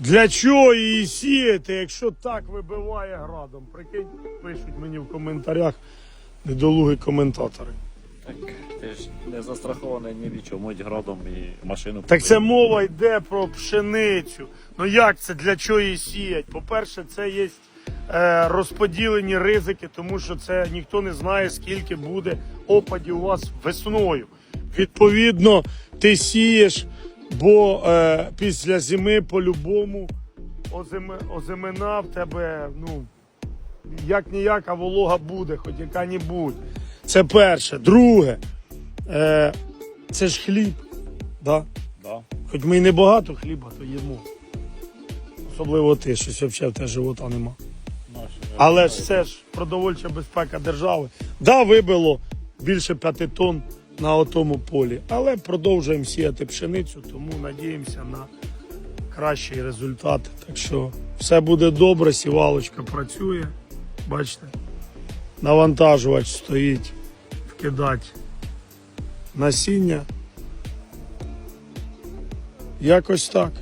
Для чого її сіяти, якщо так вибиває градом? Прикинь, пишуть мені в коментарях недолугі коментатори. Так, ти ж не застрахований ні від чого, мить градом і машину. Так це мова йде про пшеницю. Ну як це для чого її сіять? По-перше, це є е, розподілені ризики, тому що це ніхто не знає, скільки буде опадів у вас весною. Відповідно, ти сієш, бо е, після зими по-любому озиме, озимина в тебе, ну, як ніяка волога буде, хоч яка-небудь. Це перше. Друге, е, це ж хліб. Да? Да. Хоч ми і не багато хліба, то їмо. Особливо ти, щось взагалі в тебе живота нема. Але ж це ж продовольча безпека держави. Да, вибило більше п'яти тонн на отому полі, але продовжуємо сіяти пшеницю, тому надіємося на кращий результат. Так що все буде добре, сівалочка працює. Бачите, навантажувач стоїть, вкидати насіння. Якось так.